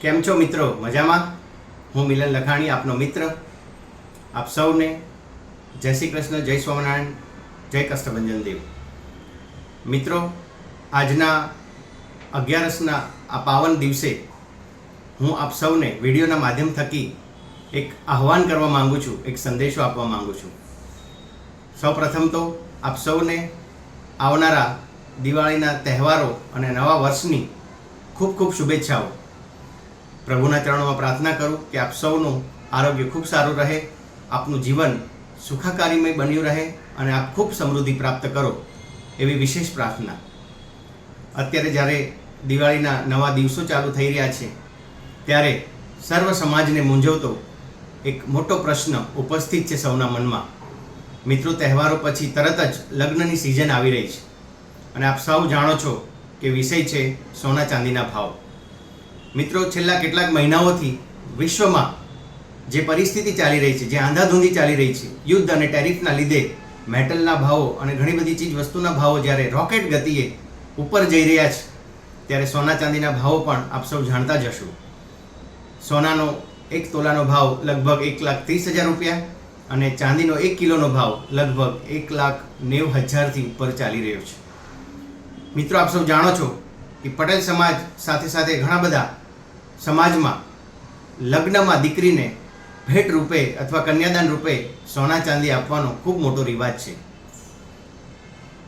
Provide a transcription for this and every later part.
કેમ છો મિત્રો? મજામાં? હું મિલન લખાણી, આપનો મિત્ર. આપ સૌને જય શ્રી કૃષ્ણ, જય સ્વામિનારાયણ, જય કષ્ટભંજન દેવ. મિત્રો, આજના અગિયારસના આ પાવન દિવસે હું આપ સૌને વિડીયોના માધ્યમ થકી એક આહ્વાન કરવા માંગુ છું, એક સંદેશો આપવા માંગુ છું. સૌપ્રથમ તો આપ સૌને આવનારા દિવાળીના તહેવારો અને નવા વર્ષની ખૂબ ખૂબ શુભેચ્છાઓ. પ્રભુના ચરણોમાં પ્રાર્થના કરું કે આપ સૌનું આરોગ્ય ખૂબ સારું રહે, આપનું જીવન સુખાકારીમય બન્યું રહે અને આપ ખૂબ સમૃદ્ધિ પ્રાપ્ત કરો એવી વિશેષ પ્રાર્થના. અત્યારે જ્યારે દિવાળીના નવા દિવસો ચાલુ થઈ રહ્યા છે, ત્યારે સર્વ સમાજને મૂંઝવતો એક મોટો પ્રશ્ન ઉપસ્થિત છે સૌના મનમાં. મિત્રો, તહેવારો પછી તરત જ લગ્નની સિઝન આવી રહી છે અને આપ સૌ જાણો છો કે વિષય છે સોના ચાંદીના ભાવ. મિત્રો, છેલ્લા કેટલાક મહિનાઓથી વિશ્વમાં જે પરિસ્થિતિ ચાલી રહી છે, જે આંધાધૂંધી ચાલી રહી છે, યુદ્ધ અને ટેરિફના લીધે મેટલના ભાવો અને ઘણી બધી ચીજ વસ્તુના ભાવો જ્યારે રોકેટ ગતિએ ઉપર જઈ રહ્યા છે, ત્યારે સોના ચાંદીના ભાવો પણ આપ સૌ જાણતા જ હશો. સોનાનો એક તોલાનો ભાવ લગભગ એક લાખ ત્રીસ હજાર રૂપિયા અને ચાંદીનો એક કિલોનો ભાવ લગભગ એક લાખ નેવું હજારથી ઉપર ચાલી રહ્યો છે. મિત્રો, આપ સૌ જાણો છો કે પટેલ સમાજ સાથે સાથે ઘણા બધા સમાજમાં લગ્નમાં દીકરીને ભેટ રૂપે અથવા કન્યાદાન રૂપે સોના ચાંદી આપવાનો ખૂબ મોટો રિવાજ છે.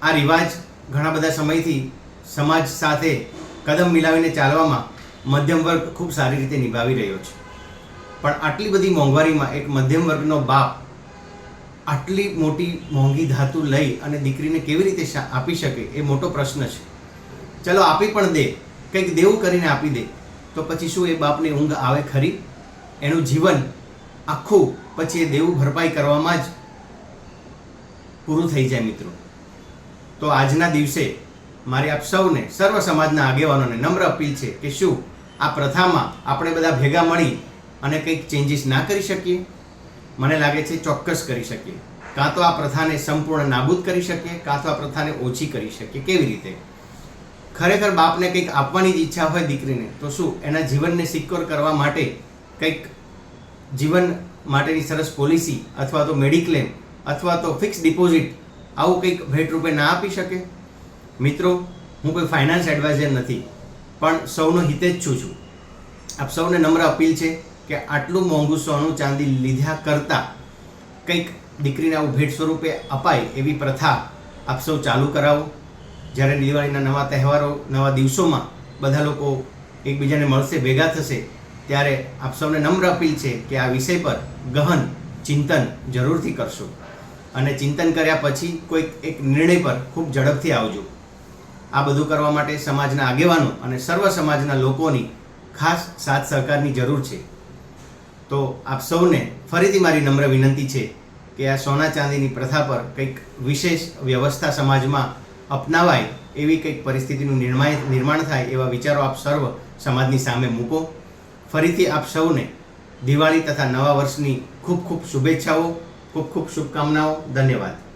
આ રિવાજ ઘણા બધા સમયથી સમાજ સાથે કદમ મિલાવીને ચાલવામાં મધ્યમ વર્ગ ખૂબ સારી રીતે નિભાવી રહ્યો છે. પણ આટલી બધી મોંઘવારીમાં એક મધ્યમ વર્ગનો બાપ આટલી મોટી મોંઘી ધાતુ લઈ અને દીકરીને કેવી રીતે આપી શકે એ મોટો પ્રશ્ન છે. ચલો આપી પણ દે. કંઈક દેવું કરીને આપી દે. તો પછી શું એ બાપને ઊંઘ આવે ખરી? એનું જીવન આખું પછી એ દેવું ભરપાઈ કરવામાં જ પૂરું થઈ જાય મિત્રો. તો આજના દિવસે મારી આપ સૌને, સર્વ સમાજના આગેવાનોને નમ્ર અપીલ છે કે શું આ પ્રથામાં આપણે બધા ભેગા મળી અને કંઈક ચેન્જીસ ના કરી શકીએ? મને લાગે છે ચોક્કસ કરી શકીએ. કાં તો આ પ્રથાને સંપૂર્ણ નાબૂદ કરી શકીએ, કાં તો આ પ્રથાને ઓછી કરી શકીએ. કેવી રીતે? ખરેખર બાપને કંઈક આપવાની જ ઈચ્છા હોય દીકરીને, તો શું? એના જીવનને સિક્યોર કરવા માટે કંઈક જીવન માટેની સરસ પોલિસી અથવા તો મેડિક્લેમ અથવા તો ફિક્સ ડિપોઝિટ આવું કંઈક ભેટ રૂપે ના આપી શકે? મિત્રો, હું કોઈ ફાઇનાન્સ એડવાઇઝર નથી, પણ સૌનો હિતેચ્છુ છું. આપ સૌને નમ્ર અપીલ છે કે આટલું મોંઘું સોનું ચાંદી લીધા કરતાં કંઈક દીકરીને આવું ભેટ સ્વરૂપે અપાય એવી પ્રથા આપ સૌ ચાલુ કરાવો. જ્યારે દિવાળીના નવા તહેવારો, નવા દિવસોમાં બધા લોકો એકબીજાને મળશે, ભેગા થશે, ત્યારે આપ સૌને નમ્ર અપીલ છે કે આ વિષય પર ગહન ચિંતન જરૂરથી કરશો. અને ચિંતન કર્યા પછી કોઈક એક નિર્ણય પર ખૂબ ઝડપથી આવજો. આ બધું કરવા માટે સમાજના આગેવાનો અને સર્વ સમાજના લોકોની ખાસ સાથ સહકારની જરૂર છે. તો આપ સૌને ફરીથી મારી નમ્ર વિનંતી છે કે આ સોના ચાંદીની પ્રથા પર કંઈક વિશેષ વ્યવસ્થા સમાજમાં અપનાવાય એવી કંઈક પરિસ્થિતિનું નિર્માણ નિર્માણ થાય એવા વિચારો આપ સર્વ સમાજની સામે મૂકો. ફરીથી આપ સૌને દિવાળી તથા નવા વર્ષની ખૂબ ખૂબ શુભેચ્છાઓ, ખૂબ ખૂબ શુભકામનાઓ. ધન્યવાદ.